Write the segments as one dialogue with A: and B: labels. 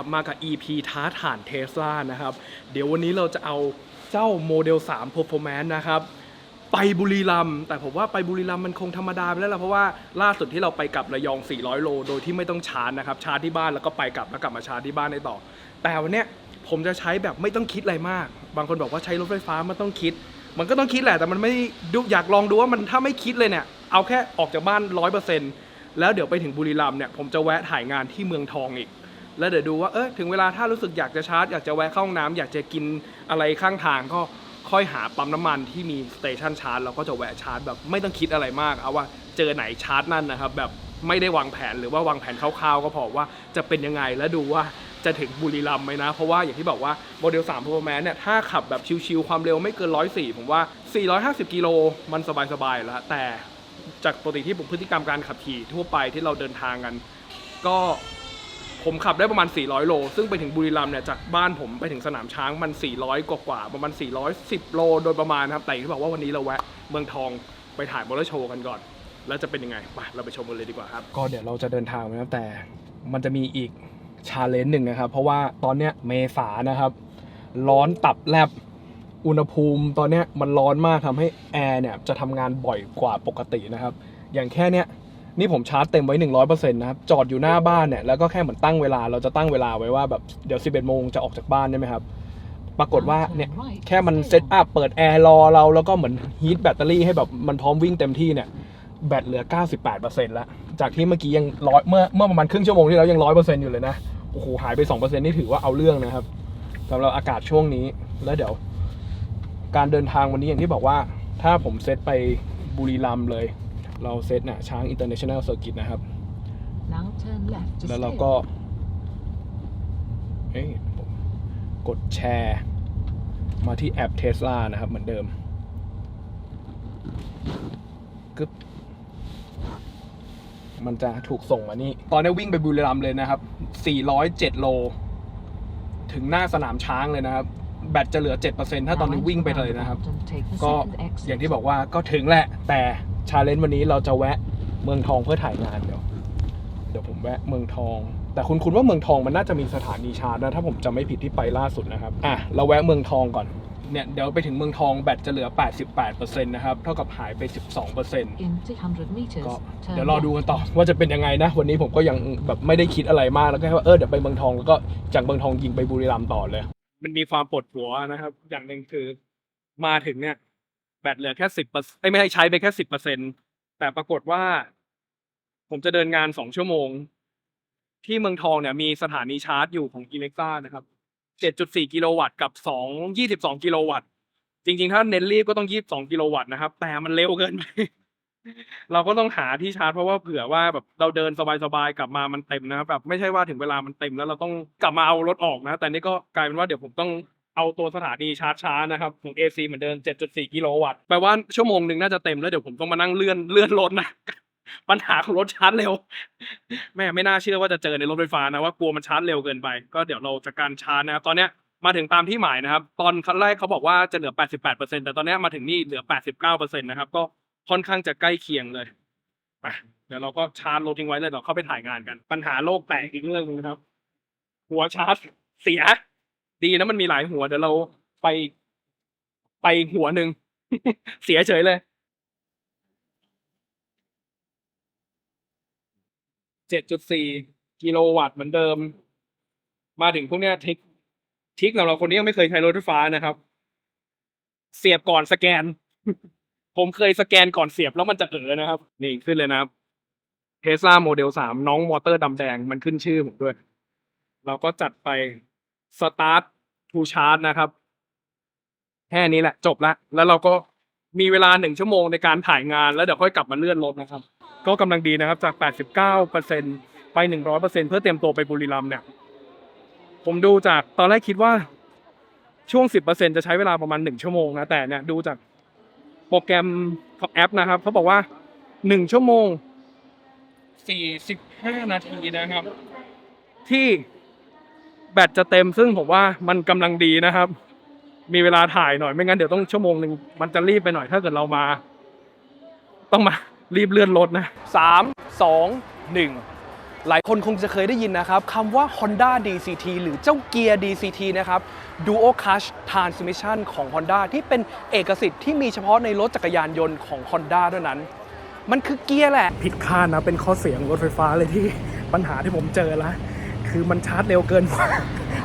A: ลับมากับ EP ท้าฐานเทสลานะครับ เดี๋ยววันนี้เราจะเอาเจ้าโมเดล3 Performance นะครับไปบุรีรัมย์แต่ผมว่าไปบุรีรัมย์มันคงธรรมดาไปแล้วล่ะเพราะว่าล่าสุดที่เราไปกลับระยอง 400 โล โดยที่ไม่ต้องชาร์จนะครับ ชาร์จที่บ้านแล้วก็ไปกลับแล้วกลับมาชาร์จที่บ้านได้ต่อ แต่วันเนี้ยผมจะใช้แบบไม่ต้องคิดอะไรมาก บางคนบอกว่าใช้รถไฟฟ้ามันต้องคิด มันก็ต้องคิดแหละแต่มันไม่ดูอยากลองดูว่ามันถ้าไม่คิดเลยเนี่ยเอาแค่ออกจากบ้าน 100%แล้วเดี๋ยวไปถึงบุรีรัมย์เนี่ยผมจะแวะถ่ายงานที่เมืองทองอีก แล้วเดี๋ยวดูว่าเออถึงเวลาถ้ารู้สึกอยากจะชาร์จ อยากจะแวะเข้าห้องน้ำอยากจะกินอะไรข้างทางก็ค่อยหาปั๊มน้ำมันที่มีสเตชันชาร์จเราก็จะแวะชาร์จแบบไม่ต้องคิดอะไรมากเอาว่าเจอไหนชาร์จนั่นนะครับแบบไม่ได้วางแผนหรือว่าวางแผนคร่าวๆก็พอว่าจะเป็นยังไงแล้วดูว่าจะถึงบุรีรัมย์ไหมนะ เพราะว่าอย่างที่บอกว่าโมเดล3 Performance เนี่ยถ้าขับแบบชิวๆความเร็วไม่เกิน 104 ผมว่า 450 กิโลมันสบายๆแล้ว แต่จากปกติที่ผมพฤติกรรมการขับขี่ทั่วไปที่เราเดินทางกัน ก็ ผมขับได้ประมาณ 400 โล ซึ่งไปถึงบุรีรัมย์เนี่ยจากบ้านผมไปถึงสนามช้างมัน 400 กว่ากว่าประมาณ 410 โลโดยประมาณนะครับ แต่ที่บอกว่าวันนี้เราแวะเมืองทองไปถ่ายมอเตอร์โชว์กันก่อน แล้วจะเป็นยังไงไปเราไปชมกันเลยดีกว่าครับ ก็เดี๋ยวเราจะเดินทางนะครับแต่มันจะมีอีกชาเลนจ์หนึ่งนะครับ เพราะว่าตอนเนี้ยเมษานะครับ ร้อนตับแลบอุณหภูมิตอนเนี้ยมันร้อนมากทำให้แอร์เนี่ยจะทำงานบ่อยกว่าปกตินะครับ อย่างแค่เนี้ย นี่ผมชาร์จเต็มไว้ 100%นะครับ จอดอยู่หน้าบ้านเนี่ย แล้วก็แค่เหมือนตั้งเวลา เราจะตั้งเวลาไว้ว่าแบบเดี๋ยว 11 โมงจะออกจากบ้านใช่ไหมครับ ปรากฏว่าเนี่ยแค่มันเซตอัพเปิดแอร์รอเรา แล้วก็เหมือนฮีทแบตเตอรี่ให้แบบมันพร้อมวิ่งเต็มที่เนี่ย แบตเหลือ 98%แล้ว จากที่เมื่อกี้ยังร้อยเมื่อเมื่อประมาณครึ่งชั่วโมงที่แล้วยัง 100%อยู่เลยนะ โอ้โห หายไป 2%นี่ถือว่าเอาเรื่องนะครับสำหรับอากาศช่วงนี้ แล้วเดี๋ยว การเดินทางวันนี้อย่างที่บอกว่า ถ้าผมเซตไปบุรีรัมย์เลย เราเซตน่ะช้าง International Circuit นะครับ
B: Now turn left to
A: แล้วเรา
B: stay
A: ก็เอ้ยผมกดแชร์ มาที่แอป Tesla นะครับ เหมือนเดิมกึ๊บมันจะถูกส่งมานี่ ตอนนี้วิ่งไปบุรีรัมย์เลยนะครับ 407 โล ถึงหน้าสนามช้างเลยนะครับ แบตจะเหลือ 7%ถ้าตอนนี้วิ่งไปเลยนะครับ ก็
B: ก็
A: อย่างที่บอกว่าก็ถึงแหละแต่ ชาเลนจ์วันนี้เราจะแวะเมืองทองเพื่อถ่ายงานเดี๋ยวเดี๋ยวผมแวะเมืองทอง แต่คุณคุณว่าเมืองทองมันน่าจะมีสถานีชาร์จนะถ้าผมจำไม่ผิดที่ไปล่าสุดนะครับอะเราแวะเมืองทองก่อนเนี่ยเดี๋ยวไปถึงเมืองทองแบตจะเหลือ 88%นะครับ เท่ากับหายไป 12%
B: in 200 meters
A: ก็
B: turn
A: เดี๋ยวรอดู
B: left
A: กันต่อว่าจะเป็นยังไงนะ วันนี้ผมก็ยังแบบไม่ได้คิดอะไรมาก แล้วก็แค่ว่าเออเดี๋ยวไปเมืองทองแล้วก็จากเมืองทองยิงไปบุรีรัมย์ต่อเลย มันมีความปวดหัวนะครับ อย่างหนึ่งคือมาถึงเนี่ย แบตเหลือแค่สิบเปอร์ไม่ใช่ใช้ไปแค่สิบเปอร์เซ็นแต่ปรากฏว่า ผมจะเดินงานสองชั่วโมง ที่เมืองทองเนี่ยมีสถานีชาร์จอยู่ของอิเล็กซ่านะครับเจ็ดจุดสี่กิโลวัตต์กับสองยี่สิบสองกิโลวัตต์จริง ๆ ถ้าเน้นรีบก็ต้องยี่สิบสองกิโลวัตต์นะครับ แต่มันเร็วเกินไปเราก็ต้องหาที่ชาร์จเพราะว่าเผื่อว่าแบบเราเดินสบายๆกลับมามันเต็มนะครับแบบไม่ใช่ว่าถึงเวลามันเต็มแล้วเราต้องกลับมาเอารถออกนะ แต่นี่ก็กลายเป็นว่าเดี๋ยวผมต้อง เอาตัวสถานีชาร์จช้านะครับของ AC เหมือนเดิม 7.4 กิโลวัตต์แปลว่าชั่วโมงหนึ่งน่าจะเต็มแล้วเดี๋ยวผมต้องมานั่งเลื่อนเลื่อนรถนะ ปัญหาของรถชาร์จเร็ว แม่ไม่น่าเชื่อว่าจะเจอในรถไฟฟ้านะว่ากลัวมันชาร์จเร็วเกินไป ก็เดี๋ยวเราจะการชาร์จนะครับ ตอนเนี้ยมาถึงตามที่หมายนะครับ ตอนขั้นแรกเขาบอกว่าจะเหลือ 88%แต่ตอนนี้มาถึงนี่เหลือ 89%นะครับ ก็ค่อนข้างจะใกล้เคียงเลยไปเดี๋ยวเราก็ชาร์จรถทิ้งไว้เลยเดี๋ยวเข้าไปถ่ายงานกัน ปัญหาโลกแตกอีกเรื่องหนึงนะครับ หัวชาร์จเสีย ดีนะมันมีหลายหัวเดี๋ยวเราไปไปหัวหนึ่ง เสียเฉยเลยเจ็ดจุดสี่กิโลวัตต์เหมือนเดิม มาถึงพวกเนี้ยทิกทิกสำหรับคนที่ยังไม่เคยใช้รถไฟฟ้านะครับ เสียบก่อนสแกน ผมเคยสแกนก่อนเสียบแล้วมันจะเออนะครับ นี่ขึ้นเลยนะครับเทสลาโมเดลสามน้องมอเตอร์ดำแดงมันขึ้นชื่อผมด้วย เราก็จัดไป สตาร์ททูชาร์จนะครับ แค่นี้แหละ จบละแล้วเราก็มีเวลาหนึ่งชั่วโมงในการถ่ายงานแล้วเดี๋ยวค่อยกลับมาเลื่อนรถนะครับ ก็กำลังดีนะครับจาก 89%ไป 100%เพื่อเตรียมตัวไปบุรีรัมย์เนี่ย ผมดูจากตอนแรกคิดว่าช่วง 10%จะใช้เวลาประมาณ 1 ชั่วโมงนะ แต่เนี่ยดูจากโปรแกรมของแอปนะครับเขาบอกว่า 1 ชั่วโมง 45 นาทีนะครับ ที่ แบตจะเต็มซึ่งผมว่ามันกำลังดีนะครับ มีเวลาถ่ายหน่อยไม่งั้นเดี๋ยวต้องชั่วโมงหนึ่งมันจะรีบไปหน่อยถ้าเกิดเรามา ต้องมารีบเลื่อนรถนะสามสองหนึ่งหลายคนคงจะเคยได้ยินนะครับคำว่า Honda DCT หรือเจ้าเกียร์ DCT นะครับ Duo Clutch Transmission ของ Honda ที่เป็นเอกสิทธิ์ที่มีเฉพาะในรถจักรยานยนต์ของ Honda เท่านั้น มันคือเกียร์แหละ ผิดคาดนะ เป็นข้อเสียงรถไฟฟ้าเลยที่ปัญหาที่ผมเจอแล้ว คือมันชาร์จเร็วเกินกว่า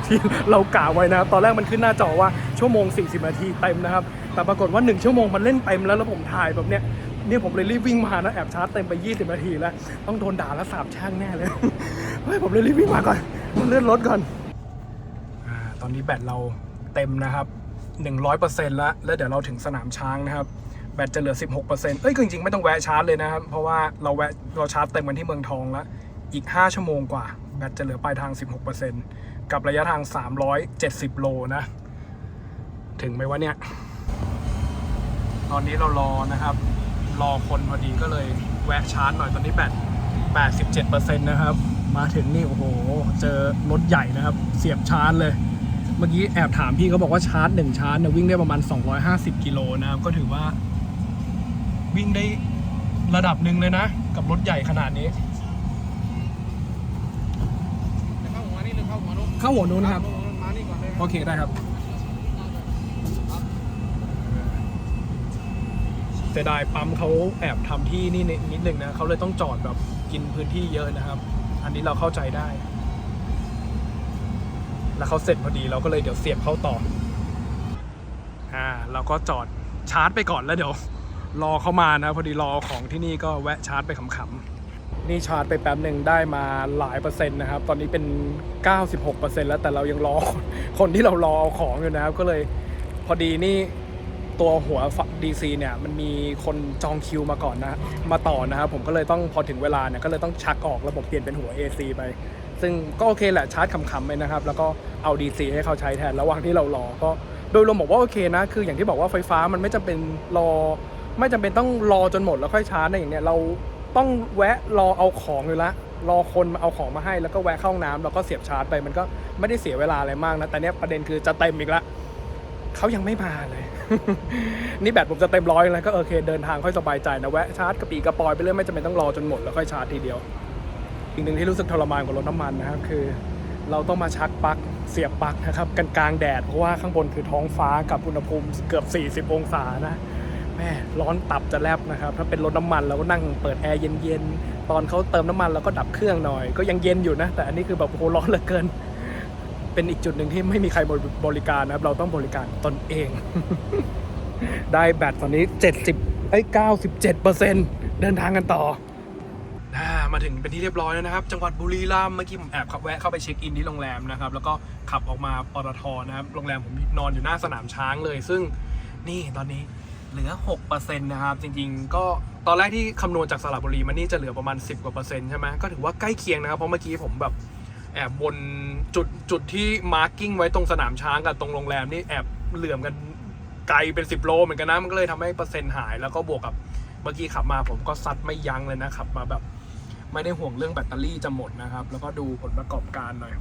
A: ที่เรากะไว้นะครับตอนแรกมันขึ้นหน้าจอว่าชั่วโมง 40 นาทีเต็มนะครับ แต่ปรากฏว่า 1 ชั่วโมงมันเล่นเต็มแล้วแล้วผมถ่ายแบบเนี้ยเนี่ยผมเลยรีบวิ่งมานะแอบชาร์จเต็มไป 20 นาทีแล้ว ต้องโดนด่าแล้วสาบแช่งแน่เลยเฮ้ยผมเลยรีบวิ่งมาก่อนเลื่อนรถก่อนอาตอนนี้แบตเราเต็มนะครับ100%แล้วแล้วเดี๋ยวเราถึงสนามช้างนะครับแบตจะเหลือ 16%เอ้ยคือจริงๆ ไม่ต้องแวะชาร์จเลยนะครับ เพราะว่าเราแวะเราชาร์จเต็มกันที่เมืองทองแล้ว อีก 5 ชั่วโมงกว่า แบตจะเหลือปลายทาง 16%กับระยะทาง 370 โลนะ ถึงไหมวะเนี่ย ตอนนี้เรารอนะครับ รอคนพอดีก็เลยแวะชาร์จหน่อยตอนนี้แบต87%นะครับ มาถึงนี่ โอ้โห เจอรถใหญ่นะครับ เสียบชาร์จเลย เมื่อกี้แอบถามพี่เขาบอกว่าชาร์จหนึ่งชาร์จเนี่ยวิ่งได้ประมาณ 250 กิโลนะครับ ก็ถือว่าวิ่งได้ระดับหนึ่งเลยนะ กับรถใหญ่ขนาดนี้
C: เข้าหัวนี่หรือ เข้าหัวนู้น
A: เข้าหัวนู้นครับ
C: เข้าหัวนู้นมานี่ก่อนเลย
A: โอเคได้ครับเสียดายปั๊มเขาแอบทำที่นี่นิดนึงนะเขาเลยต้องจอดแบบกินพื้นที่เยอะนะครับ อันนี้เราเข้าใจได้ แล้วเขาเสร็จพอดีเราก็เลยเดี๋ยวเสียบเข้าต่อ อ่าเราก็จอดชาร์จไปก่อนแล้วเดี๋ยว รอเข้ามานะ พอดีรอของที่นี่ก็แวะชาร์จไปขำๆ นี่ชาร์จไปแป๊บหนึ่งได้มาหลายเปอร์เซ็นต์นะครับ ตอนนี้เป็น 96%แล้วแต่เรายังรอคนที่เรารอเอาของอยู่นะครับ ก็เลยพอดีนี่ตัวหัว DC เนี่ยมันมีคนจองคิวมาก่อนนะ มาต่อนะครับ ผมก็เลยต้องพอถึงเวลาเนี่ยก็เลยต้องชักออกแล้วผมเปลี่ยนเป็นหัว AC ไป ซึ่งก็โอเคแหละชาร์จขำๆไปนะครับ แล้วก็เอา DC ให้เขาใช้แทนระหว่างที่เรารอก็โดยรวมบอกว่าโอเคนะ คืออย่างที่บอกว่าไฟฟ้ามันไม่จำเป็นรอ ไม่จำเป็นต้องรอจนหมดแล้วค่อยชาร์จนะอย่างเนี้ยเรา ต้องแวะรอเอาของอยู่ละรอคนมาเอาของมาให้แล้วก็แวะเข้าห้องน้ำแล้วก็เสียบชาร์จไปมันก็ไม่ได้เสียเวลาอะไรมากนะ แต่เนี้ยประเด็นคือจะเต็มอีกละเขายังไม่มาเลย นี่แบตผมจะเต็มร้อยแล้วก็โอเคเดินทางค่อยสบายใจนะแวะชาร์จกระปีกระปอยไปเรื่อยไม่จำเป็นต้องรอจนหมดแล้วค่อยชาร์จทีเดียว อีกหนึ่งที่รู้สึกทรมานกว่ารถน้ำมันนะครับคือ เราต้องมาชักปลั๊กเสียบปลั๊กนะครับกันกลางแดดเพราะว่าข้างบนคือท้องฟ้ากับอุณหภูมิเกือบ 40 องศานะ แม่ร้อนตับจะแลบนะครับ ถ้าเป็นรถน้ำมันเราก็นั่งเปิดแอร์เย็นๆ ตอนเขาเติมน้ำมันเราก็ดับเครื่องหน่อย ก็ยังเย็นอยู่นะ แต่อันนี้คือแบบโอ้โหร้อนเหลือเกิน เป็นอีกจุดหนึ่งที่ไม่มีใครบริการนะครับ เราต้องบริการตนเอง ได้แบตตอนนี้ 70ไอ้97เปอร์เซ็นต์เดินทางกันต่อมาถึงเป็นที่เรียบร้อยแล้วนะครับ จังหวัดบุรีรัมย์เมื่อกี้ผมแอบขับแวะเข้าไปเช็คอินที่โรงแรมนะครับ แล้วก็ขับออกมาปตทนะครับ โรงแรมผมนอนอยู่หน้าสนามช้างเลย ซึ่งนี่ตอนนี้ เหลือ 6%นะครับ จริงๆ ก็ตอนแรกที่คำนวณจากสระบุรีมันนี่จะเหลือประมาณ 10 กว่าเปอร์เซ็นต์ใช่ไหมก็ถือว่าใกล้เคียงนะครับ เพราะเมื่อกี้ผมแบบแอบบนจุดจุดที่มาร์กิ้งไว้ตรงสนามช้างกับตรงโรงแรมนี่แอบเหลื่อมกันไกลเป็น 10 โลเหมือนกันนะ มันก็เลยทำให้เปอร์เซ็นต์หาย แล้วก็บวกกับเมื่อกี้ขับมาผมก็ซัดไม่ยั้งเลยนะขับมาแบบไม่ได้ห่วงเรื่องแบตเตอรี่จะหมดนะครับ แล้วก็ดูผลประกอบการหน่อย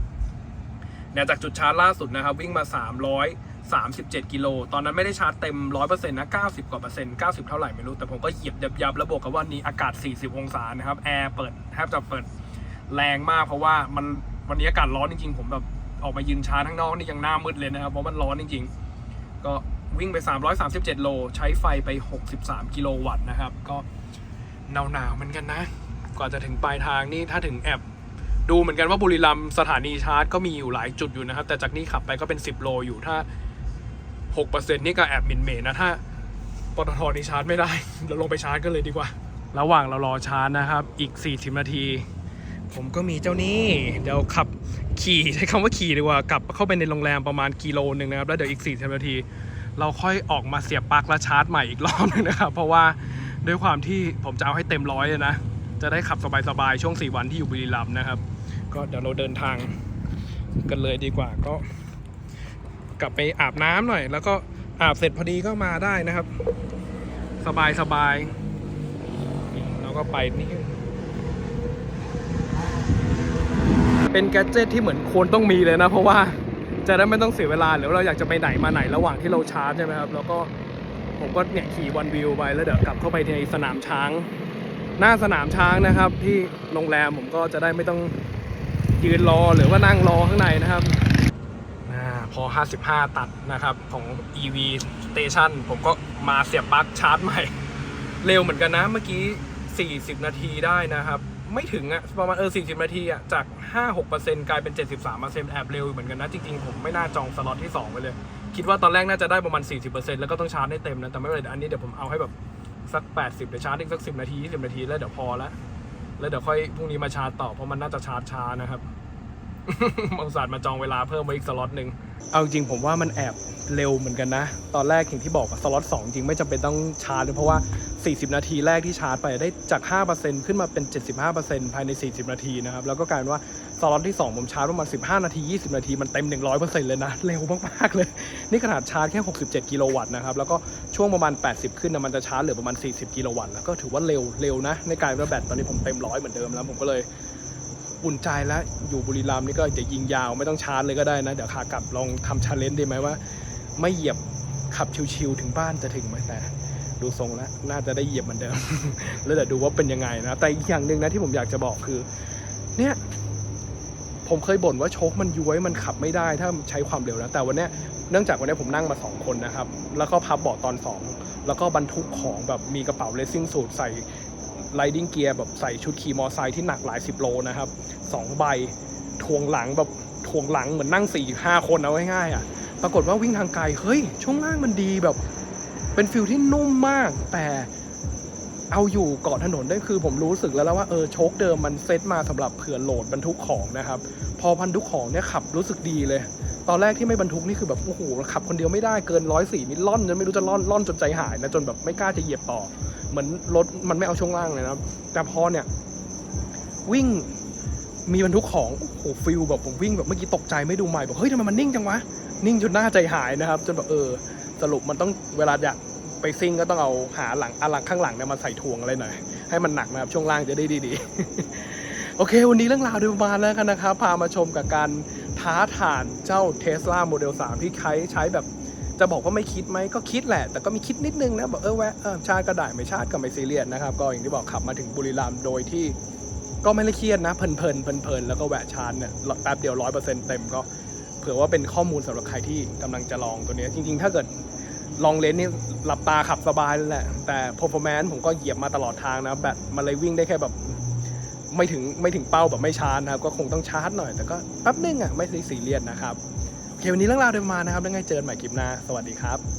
A: เนี่ยจากจุดชาร์จล่าสุดนะครับ วิ่งมา 300 37 กิโล ตอนนั้นไม่ได้ชาร์จเต็ม 100%นะ 90 กว่าเปอร์เซ็นต์ 90 เท่าไหร่ไม่รู้ แต่ผมก็เหยียบยับๆแล้วบวกกับว่านี้อากาศ 40 องศานะครับ แอร์เปิดแทบจะเปิดแรงมากเพราะว่ามันวันนี้อากาศร้อนจริงๆ ผมแบบออกมายืนชาร์จข้างนอกนี่ยังหน้ามืดเลยนะครับ เพราะมันร้อนจริงๆ ก็วิ่งไป 337 โล ใช้ไฟไป 63 กิโลวัตต์นะครับ ก็หนาวๆเหมือนกันนะ กว่าจะถึงปลายทางนี่ถ้าถึงแอบดูเหมือนกันว่าบุรีรัมย์สถานีชาร์จก็มีอยู่หลายจุดอยู่นะครับ แต่จากนี้ขับไปก็เป็น 10 โลอยู่ถ้า 6%นี่ก็แอบมินเมนะถ้าปตทนี่ชาร์จไม่ได้ เราลงไปชาร์จกันเลยดีกว่า ระหว่างเรารอชาร์จนะครับ อีก 40 นาที ผมก็มีเจ้านี้ เดี๋ยวขับขี่ใช้คำว่าขี่ดีกว่ากลับเข้าไปในโรงแรมประมาณกิโลหนึ่งนะครับ แล้วเดี๋ยวอีก 40 นาที เราค่อยออกมาเสียบปลั๊กแล้วชาร์จใหม่อีกรอบนึงนะครับ เพราะว่าด้วยความที่ผมจะเอาให้เต็มร้อยเลยนะ จะได้ขับสบายๆช่วง 4 วันที่อยู่บุรีรัมย์นะครับ ก็เดี๋ยวเราเดินทางกันเลยดีกว่าก็ กลับไปอาบน้ำหน่อย แล้วก็อาบเสร็จพอดีก็มาได้นะครับ สบายสบายนี่เราก็ไปนี่เป็นแกดเจิตที่เหมือนควรต้องมีเลยนะ เพราะว่าจะได้ไม่ต้องเสียเวลาหรือเราอยากจะไปไหนมาไหนระหว่างที่เราชาร์จใช่ไหมครับ แล้วก็ผมก็เนี่ยขี่วันวิวไปแล้วเดี๋ยวกลับเข้าไปในสนามช้าง หน้าสนามช้างนะครับ ที่โรงแรมผมก็จะได้ไม่ต้องยืนรอหรือว่านั่งรอข้างในนะครับ พอ 55 ตัดนะครับของ EV Station ผมก็มาเสียบปลั๊กชาร์จใหม่ เร็วเหมือนกันนะเมื่อกี้ 40 นาทีได้นะครับ ไม่ถึงอะประมาณเออ 40 นาทีอะจาก 5-6%กลายเป็น 73%แอบเร็วเหมือนกันนะ จริง ๆ ผมไม่น่าจองสล็อตที่ 2ไปเลย คิดว่าตอนแรกน่าจะได้ประมาณ 40%แล้วก็ต้องชาร์จให้เต็มนะ แต่ไม่เป็นไรอันนี้เดี๋ยวผมเอาให้แบบสัก 80เดี๋ยวชาร์จอีกสัก 10 นาที 20 นาทีแล้วเดี๋ยวพอละแล้วเดี๋ยวค่อยพรุ่งนี้มาชาร์จต่อเพราะมันน่าจะชาร์จช้านะครับ บางศาสตร์มาจองเวลาเพิ่มไว้อีกสล็อตหนึ่งเอาจริงผมว่ามันแอบเร็วเหมือนกันนะ ตอนแรกอย่างที่บอกสล็อต2จริงไม่จำเป็นต้องชาร์จเลยเพราะว่า 40 นาทีแรกที่ชาร์จไปได้จาก 5%ขึ้นมาเป็น 75%ภายใน 40 นาทีนะครับ แล้วก็กลายเป็นว่าสล็อตที่ 2 ผมชาร์จประมาณ 15 นาที 20 นาที มันเต็ม 100%เลยนะ เร็วมาก ๆ เลย นี่ขนาดชาร์จแค่ 67 กิโลวัตต์นะครับ แล้วก็ช่วงประมาณ 80 ขึ้นนะมันจะชาร์จเหลือประมาณ 40 กิโลวัตต์แล้วก็ถือว่าเร็วเร็วนะในการว่าแบตตอนนี้ผมเต็มร้อยเหมือนเดิมแล้วผมก็เลย อุ่นใจแล้วอยู่บุรีรัมย์นี่ก็จะยิงยาวไม่ต้องชาร์จเลยก็ได้นะ เดี๋ยวขากลับลองทำชาเลนจ์ไดีไหมว่า ไม่เหยียบขับชิวๆถึงบ้านจะถึงไหมแต่ดูทรงแล้วน่าจะได้เหยียบเหมือนเดิม แล้วเดี๋ยวดูว่าเป็นยังไงนะ แต่อีกอย่างหนึ่งนะที่ผมอยากจะบอกคือ เนี่ยผมเคยบ่นว่าโชคมันย้วยมันขับไม่ได้ถ้าใช้ความเร็วนะแต่วันนี้เนื่องจากวันนี้ผมนั่งมาสองคนนะครับ แล้วก็พับเบาะตอนสองแล้วก็บรรทุกของแบบมีกระเป๋าเลสซิ่งสูทใส่ ไ i ดิ้งเกียร์แบบใส่ชุดขี่มอไซค์ที่หนักหลายสิบโลนะครับสองใบทวงหลังแบบทวงหลังเหมือนนั่งสี่ห้าคนเอาง่ายๆอะ ปรากฏว่าวิ่งทางไกล เฮ้ย ช่วงล่างมันดีแบบ เป็นฟิลที่นุ่มมาก แต่เอาอยู่เกาะถนนได้คือผมรู้สึกแล้วแล้วว่าเออโชคเดิมมันเซตมาสำหรับเผื่อโหลดบรรทุกของนะครับ พอบรรทุกของเนี่ยขับรู้สึกดีเลย ตอนแรกที่ไม่บรรทุกนี่คือแบบโอ้โหขับคนเดียวไม่ได้เกินร้อยสี่นี่ล่อนจนไม่รู้จะล่อนล่อนจนใจหายนะจนแบบไม่กล้าจะเหยียบต่อ เหมือนรถมันไม่เอาช่วงล่างเลยนะครับ แต่พอเนี่ยวิ่งมีบรรทุกของ โอ้โหฟิลแบบผมวิ่งแบบเมื่อกี้ตกใจไม่ดูใหม่บอกเฮ้ยทำไมมันนิ่งจังวะ นิ่งจนหน้าใจหายนะครับ จนแบบเออ สรุปมันต้องเวลาอยากไปซิ่งก็ต้องเอาหาหลังอะหลังข้างหลังเนี่ยมาใส่ถ่วงอะไรหน่อย ให้มันหนักนะครับช่วงล่างจะได้ดีๆ โอเค วันนี้เรื่องราวดยประมาณแล้วกันนะครับพามาชมกับการท้าทานเจ้า Tesla Model 3 ที่ใช้ใช้แบบ จะบอกว่าไม่คิดไหมก็คิดแหละ แต่ก็มีคิดนิดนึงนะบอกเออแวะเออชาติก็ได้ไม่ชาติก็ไม่ซีเรียสนะครับ ก็อย่างที่บอกขับมาถึงบุรีรัมย์โดยที่ก็ไม่ได้เครียดนะเพลินเพลินเพลินเพลินแล้วก็แวะชาร์จเนี่ยแป๊บเดียวร้อยเปอร์เซ็นต์เต็มก็เผื่อว่าเป็นข้อมูลสำหรับใครที่กำลังจะลองตัวนี้ จริง ๆ ถ้าเกิดลองเลนส์นี่หลับตาขับสบายเลยแหละ แต่ performance ผมก็เหยียบมาตลอดทางนะแบตมันเลยวิ่งได้แค่แบบไม่ถึงไม่ถึงเป้าแบบไม่ชาร์จนะครับ ก็คงต้องชาร์จหน่อยแต่ก็แป๊บนึงอะไม่ซีเรียสนะครับ เควันนี้เรื่องราวเดินมานะครับแล้วไงเจอกันใหม่คลิปหน้า สวัสดีครับ